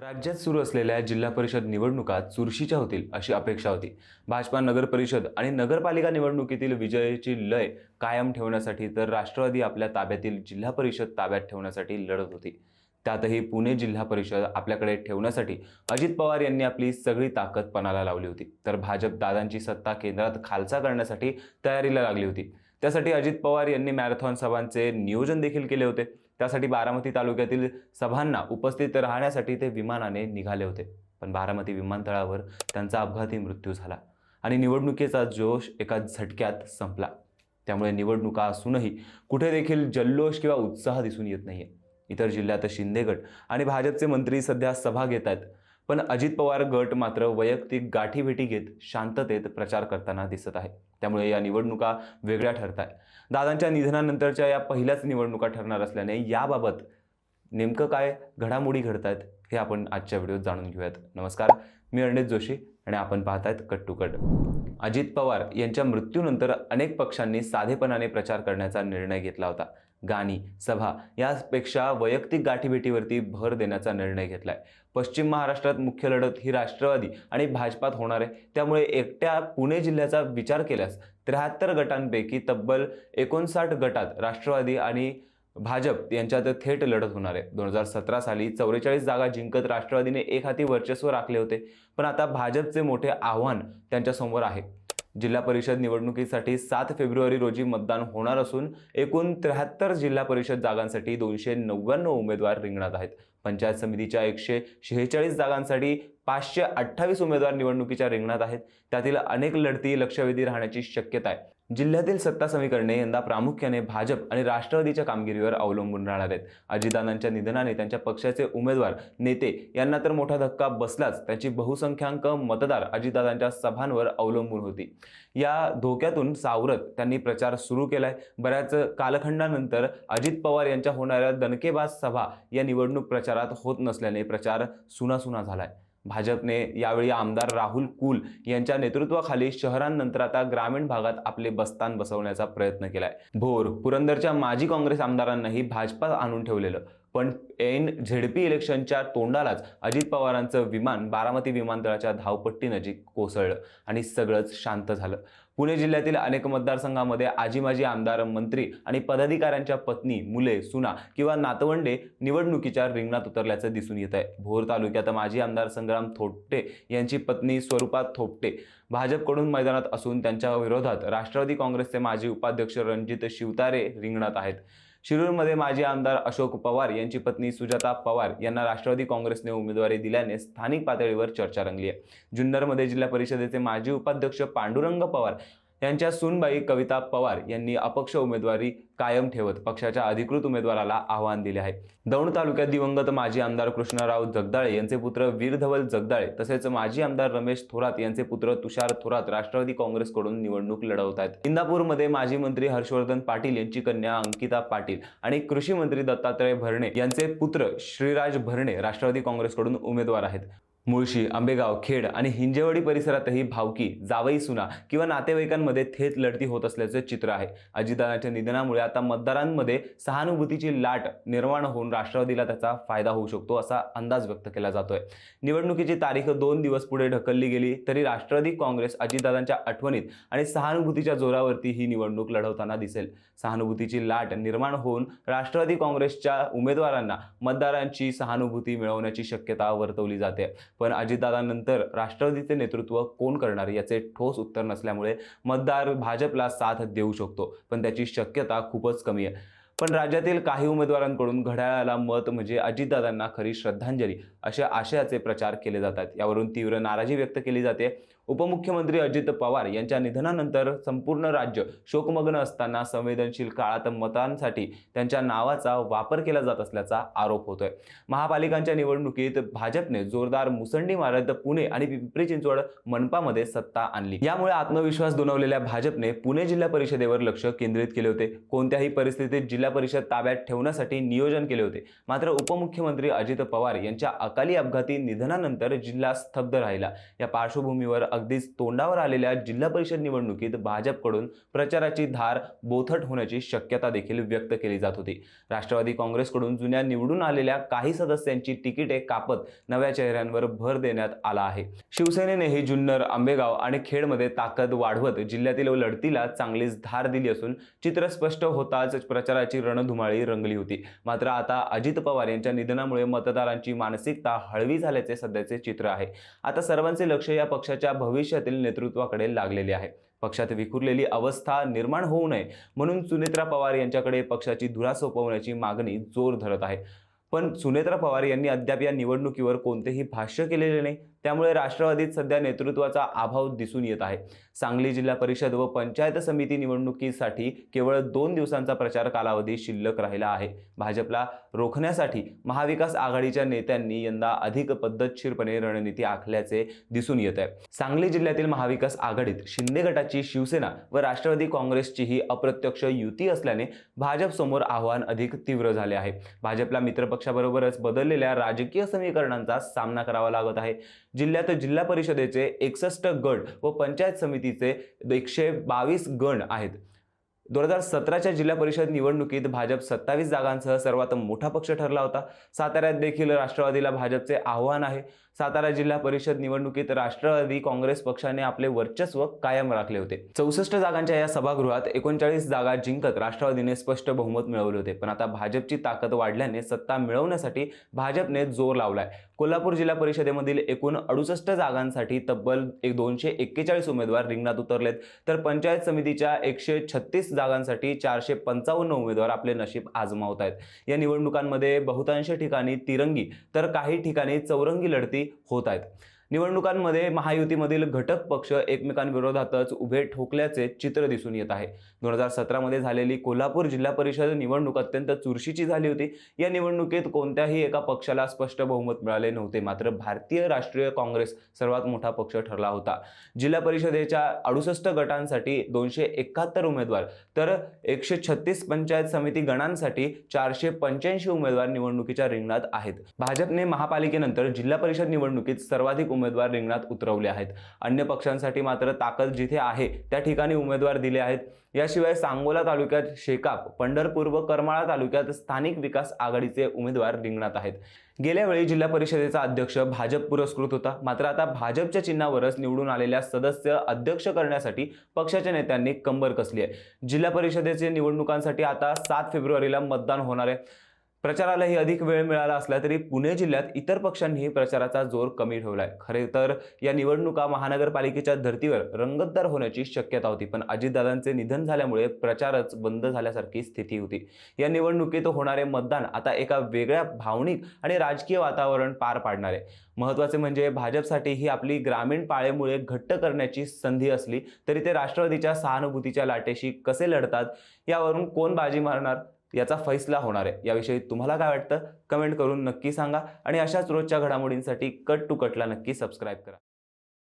राज्यात सुरू असलेल्या जिल्हा परिषद निवडणुका चुरशीच्या होतील अशी अपेक्षा होती. भाजपा नगर परिषद आणि नगरपालिका निवडणुकीतील विजयाची लय कायम ठेवण्यासाठी तर राष्ट्रवादी आपल्या ताब्यातील जिल्हा परिषद ताब्यात ठेवण्यासाठी लढत होती. त्यातही पुणे जिल्हा परिषद आपल्याकडे ठेवण्यासाठी अजित पवार यांनी आपली सगळी ताकद पणाला लावली होती. तर भाजप दादांची सत्ता केंद्रात खालसा करण्यासाठी तयारीला लागली होती. त्यासाठी अजित पवार यांनी मॅरेथॉन सभांचे नियोजन देखील केले होते. त्यासाठी बारामती तालुक्यातील सभांना उपस्थित राहण्यासाठी ते विमानाने निघाले होते. पण बारामती विमानतळावर त्यांचा अपघाती मृत्यू झाला आणि निवडणुकीचा जोश एका झटक्यात संपला. त्यामुळे निवडणुका असूनही कुठे देखील जल्लोष किंवा उत्साह दिसून येत नाही इतर जिल्ह्यात शिंदेगड आणि भाजपचे मंत्री सध्या सभा घेत आहेत पण अजित पवार गट मात्र वैयक्तिक गाठीभेटी घेत शांततेत प्रचार करताना दिसत आहे. त्यामुळे या निवडणुका वेगळ्या ठरत आहे दादांच्या निधनानंतरच्या या पहिल्याच निवडणुका ठरणार असल्याने याबाबत नेमकं काय घडामोडी घडत आहेत हे आपण आजच्या व्हिडिओत जाणून घेऊयात. नमस्कार मी अर्णित जोशी आणि आपण पाहतायत cut to cut. Ajit Pawar यांच्या मृत्यूनंतर अनेक पक्षांनी साधेपणाने प्रचार करण्याचा निर्णय घेतला होता. गाणी सभा यापेक्षा वैयक्तिक गाठीभेटीवरती भर देण्याचा निर्णय घेतला आहे पश्चिम महाराष्ट्रात मुख्य लढत ही राष्ट्रवादी आणि भाजपात होणार आहे. त्यामुळे एकट्या पुणे जिल्ह्याचा विचार केल्यास त्र्याहत्तर गटांपैकी तब्बल एकोणसाठ गटात राष्ट्रवादी आणि भाजप यांच्यात थेट लढत होणार आहे. दोन हजार सतरा साली चौवेचाळीस जागा जिंकत राष्ट्रवादीने एक हाती वर्चस्व राखले होते. पण आता भाजपचे मोठे आव्हान त्यांच्यासमोर आहे. जिल्हा परिषद निवडणुकीसाठी सात फेब्रुवारी रोजी मतदान होणार असून एकूण त्र्याहत्तर जिल्हा परिषद जागांसाठी दोनशे नव्याण्णव उमेदवार रिंगणात आहेत. पंचायत समितीच्या एकशे शेहेचाळीस जागांसाठी पाचशे अठ्ठावीस उमेदवार निवडणुकीच्या रिंगणात आहेत. त्यातील अनेक लढती लक्षवेधी राहण्याची शक्यता आहे. जिल्ह्यातील सत्ता समीकरणे यंदा प्रामुख्याने भाजप आणि राष्ट्रवादीच्या कामगिरीवर अवलंबून राहणार आहेत. अजितदादांच्या निधनाने त्यांच्या पक्षाचे उमेदवार नेते यांना तर मोठा धक्का बसलाच. त्याची बहुसंख्याक मतदार अजितदादांच्या सभांवर अवलंबून होती. या धोक्यातून सावरत त्यांनी प्रचार सुरू केलाय. बऱ्याच कालखंडानंतर अजित पवार यांच्या होणाऱ्या दणकेबाज सभा या निवडणूक प्रचारात होत नसल्याने प्रचार सुनासुना झालाय. भाजपने यावेळी आमदार राहुल कुल यांच्या नेतृत्वाखाली शहरांनंतर आता ग्रामीण भागात आपले बस्तान बसवण्याचा प्रयत्न केलाय. भोर पुरंदरच्या माजी काँग्रेस आमदारांनाही भाजपात आणून ठेवलेलं पण ऐन झेडपी इलेक्शनच्या तोंडालाच अजित पवारांचं विमान बारामती विमानतळाच्या धावपट्टीनजीक कोसळलं आणि सगळंच शांत झालं. पुणे जिल्ह्यातील अनेक मतदारसंघामध्ये आजी माजी आमदार मंत्री आणि पदाधिकाऱ्यांच्या पत्नी मुले सुना किंवा नातवंडे निवडणुकीच्या रिंगणात उतरल्याचं दिसून येत आहे. भोर तालुक्यात माजी आमदार संग्राम थोपटे यांची पत्नी स्वरूपा थोपटे भाजपकडून मैदानात असून त्यांच्या विरोधात राष्ट्रवादी काँग्रेसचे माजी उपाध्यक्ष रणजित शिवतारे रिंगणात आहेत. शिरूरमध्ये माजी आमदार अशोक पवार यांची पत्नी सुजाता पवार यांना राष्ट्रवादी काँग्रेसने उमेदवारी दिल्याने स्थानिक पातळीवर चर्चा रंगली आहे. जुन्नरमध्ये जिल्हा परिषदेचे माजी उपाध्यक्ष पांडुरंग पवार यांच्या सूनबाई कविता पवार यांनी अपक्ष उमेदवारी कायम ठेवत पक्षाच्या अधिकृत उमेदवाराला आव्हान दिले आहे. दौंड तालुक्यात दिवंगत माजी आमदार कृष्णराव जगदाळे यांचे पुत्र वीरधवल जगदाळे तसेच माजी आमदार रमेश थोरात यांचे पुत्र तुषार थोरात राष्ट्रवादी काँग्रेसकडून निवडणूक लढवत आहेत इंदापूरमध्ये माजी मंत्री हर्षवर्धन पाटील यांची कन्या अंकिता पाटील आणि कृषी मंत्री दत्तात्रय भरणे यांचे पुत्र श्रीराज भरणे राष्ट्रवादी काँग्रेसकडून उमेदवार आहेत. मुळशी आंबेगाव खेड आणि हिंजेवाडी परिसरातही भावकी जावई सुना किंवा नातेवाईकांमध्ये थेट लढती होत असल्याचे चित्र आहे. अजितदादांच्या निधनामुळे आता मतदारांमध्ये सहानुभूतीची लाट निर्माण होऊन राष्ट्रवादीला त्याचा फायदा होऊ शकतो असा अंदाज व्यक्त केला जातोय. निवडणुकीची तारीख दोन दिवस पुढे ढकलली गेली तरी राष्ट्रवादी काँग्रेस अजितदादांच्या आठवणीत आणि सहानुभूतीच्या जोरावरती ही निवडणूक लढवताना दिसेल. सहानुभूतीची लाट निर्माण होऊन राष्ट्रवादी काँग्रेसच्या उमेदवारांना मतदारांची सहानुभूती मिळवण्याची शक्यता वर्तवली जाते. पण अजितदादांनंतर राष्ट्रवादीचे नेतृत्व कोण करणार याचे ठोस उत्तर नसल्यामुळे मतदार भाजपला साथ देऊ शकतो पण त्याची शक्यता खूपच कमी आहे. पण राज्यातील काही उमेदवारांकडून घड्याळाला मत म्हणजे अजितदादांना खरी श्रद्धांजली अशा आशयाचे प्रचार केले जातात. यावरून तीव्र नाराजी व्यक्त केली जाते. उपमुख्यमंत्री अजित पवार यांच्या निधनानंतर संपूर्ण राज्य शोकमग्न असताना संवेदनशील काळात मतांसाठी त्यांच्या नावाचा वापर केला जात असल्याचा आरोप होतोय. महापालिकांच्या निवडणुकीत भाजपने जोरदार मुसंडी मारत पुणे आणि पिंपरी चिंचवड मनपामध्ये सत्ता आणली. यामुळे आत्मविश्वास दुणवलेल्या भाजपने पुणे जिल्हा परिषदेवर लक्ष केंद्रित केले होते. कोणत्याही परिस्थितीत जिल्हा परिषद ताब्यात ठेवण्यासाठी नियोजन केले होते. मात्र उपमुख्यमंत्री अजित पवार यांच्या अकाली अपघाती निधनानंतर जिल्हा स्तब्ध राहिला. या पार्श्वभूमीवर अगदीच तोंडावर आलेल्या जिल्हा परिषद निवडणुकीत भाजपकडून प्रचाराची धार बोथट होण्याची शक्यता देखील व्यक्त केली जात होती. राष्ट्रवादी काँग्रेसकडून जुन्या निवडून आलेल्या काही सदस्यांची तिकिटे कापत नव्या चेहऱ्यांवर भर देण्यात आला आहे. शिवसेनेनेही जुन्नर आंबेगाव आणि खेडमध्ये ताकद वाढवत जिल्ह्यातील लढतीला चांगलीच धार दिली असून चित्र स्पष्ट होताच प्रचाराची रणधुमाळी रंगली होती. मात्र आता अजित पवार यांच्या निधनामुळे मतदारांची मानसिकता हळवी झाल्याचे सध्याचे चित्र आहे. आता सर्वांचे लक्ष या पक्षाच्या भविष्यातील नेतृत्वाकडे लागलेले आहे. पक्षात विखुरलेली अवस्था निर्माण होऊ नये म्हणून सुनेत्रा पवार यांच्याकडे पक्षाची धुरा सोपवण्याची मागणी जोर धरत आहे. पण सुनेत्रा पवार यांनी अद्याप या निवडणुकीवर कोणतेही भाष्य केलेले नाही. त्यामुळे राष्ट्रवादीत सध्या नेतृत्वाचा अभाव दिसून येत आहे. सांगली जिल्हा परिषद व पंचायत समिती निवडणुकीसाठी केवळ दोन दिवसांचा प्रचार कालावधी शिल्लक राहिला आहे. भाजपला रोखण्यासाठी महाविकास आघाडीच्या नेत्यांनी यंदा अधिक पद्धतशीरपणे रणनीती आखल्याचे दिसून येत आहे. सांगली जिल्ह्यातील महाविकास आघाडीत शिंदे गटाची शिवसेना व राष्ट्रवादी काँग्रेसचीही अप्रत्यक्ष युती असल्याने भाजपसमोर आव्हान अधिक तीव्र झाले आहे. भाजपला मित्रपक्षाबरोबरच बदललेल्या राजकीय समीकरणांचा सामना करावा लागत आहे. जिल्ह्यात जिल्हा परिषदेचे एकसष्ट गट व पंचायत समितीचे एकशे बावीस गण आहेत. दोन हजार सतराच्या जिल्हा परिषद निवडणुकीत भाजप सत्तावीस जागांसह सर्वात मोठा पक्ष ठरला होता. साताऱ्यात देखील राष्ट्रवादीला भाजपचे आव्हान आहे. सातारा जिल्हा परिषद निवडणुकीत राष्ट्रवादी काँग्रेस पक्षाने आपले वर्चस्व कायम राखले होते. चौसष्ट जागांच्या या सभागृहात एकोणचाळीस जागा जिंकत राष्ट्रवादीने स्पष्ट बहुमत मिळवले होते. पण आता भाजपची ताकद वाढल्याने सत्ता मिळवण्यासाठी भाजपने जोर लावलाय. कोल्हापूर जिल्हा परिषदेमधील एकूण अडुसष्ट जागांसाठी तब्बल एक दोनशे एक्केचाळीस उमेदवार रिंगणात उतरलेत. तर पंचायत समितीच्या एकशे छत्तीस जागांसाठी चारशे पंचावन्न उमेदवार आपले नशीब आजमावत आहेत. या निवडणुकांमध्ये बहुतांश ठिकाणी तिरंगी तर काही ठिकाणी चौरंगी लढती होत आहेत. निवडणुकांमध्ये महायुतीमधील घटक पक्ष एकमेकांविरोधातच उभे ठोकल्याचे चित्र दिसून येत आहे. दोन हजार सतरामध्ये झालेली कोल्हापूर जिल्हा परिषद निवडणूक अत्यंत चुरशीची झाली होती. या निवडणुकीत कोणत्याही एका पक्षाला स्पष्ट बहुमत मिळाले नव्हते. मात्र भारतीय राष्ट्रीय काँग्रेस सर्वात मोठा पक्ष ठरला होता. जिल्हा परिषदेच्या अडुसष्ट गटांसाठी दोनशे एकाहत्तर उमेदवार तर एकशे छत्तीस पंचायत समिती गणांसाठी चारशे पंच्याऐंशी उमेदवार निवडणुकीच्या रिंगणात आहेत. भाजपने महापालिकेनंतर जिल्हा परिषद निवडणुकीत सर्वाधिक उमेदवार रिंगणात उतरवले आहेत. अन्य पक्षांसाठी मात्र ताकद जिथे आहे त्या ठिकाणी उमेदवार दिले आहेत. याशिवाय सांगोला तालुक्यात शेकाप पंढरपूर व करमाळा तालुक्यात स्थानिक विकास आघाडीचे उमेदवार रिंगणात आहेत. गेल्या वेळी जिल्हा परिषदेचा अध्यक्ष भाजप पुरस्कृत होता. मात्र आता भाजपच्या चिन्हावरच निवडून आलेल्या सदस्य अध्यक्ष करण्यासाठी पक्षाच्या नेत्यांनी कंबर कसली आहे. जिल्हा परिषदेचे निवडणुकांसाठी आता सात फेब्रुवारीला मतदान होणार आहे. प्रचारालाही अधिक वेळ मिळाला असला तरी पुणे जिल्ह्यात इतर पक्षांनीही प्रचाराचा जोर कमी ठेवलाय. खरे तर या निवडणुका महानगरपालिकेच्या धर्तीवर रंगतदार होण्याची शक्यता होती पण अजितदादांचे निधन झाल्यामुळे प्रचारच बंद झाल्यासारखी स्थिती होती. या निवडणुकीत होणारे मतदान आता एका वेगळ्या भावनिक आणि राजकीय वातावरण पार पाडणार आहे. महत्त्वाचे म्हणजे भाजपसाठी ही आपली ग्रामीण पाळेमुळे घट्ट करण्याची संधी असली तरी ते राष्ट्रवादीच्या सहानुभूतीच्या लाटेशी कसे लढतात यावरून कोण बाजी मारणार? याचा फैसला होणार आहे. याविषयी तुम्हाला काय वाटतं? कमेंट करून नक्की सांगा आणि अशाच रोजच्या घडामोडींसाठी कट टू कटला नक्की सबस्क्राईब करा.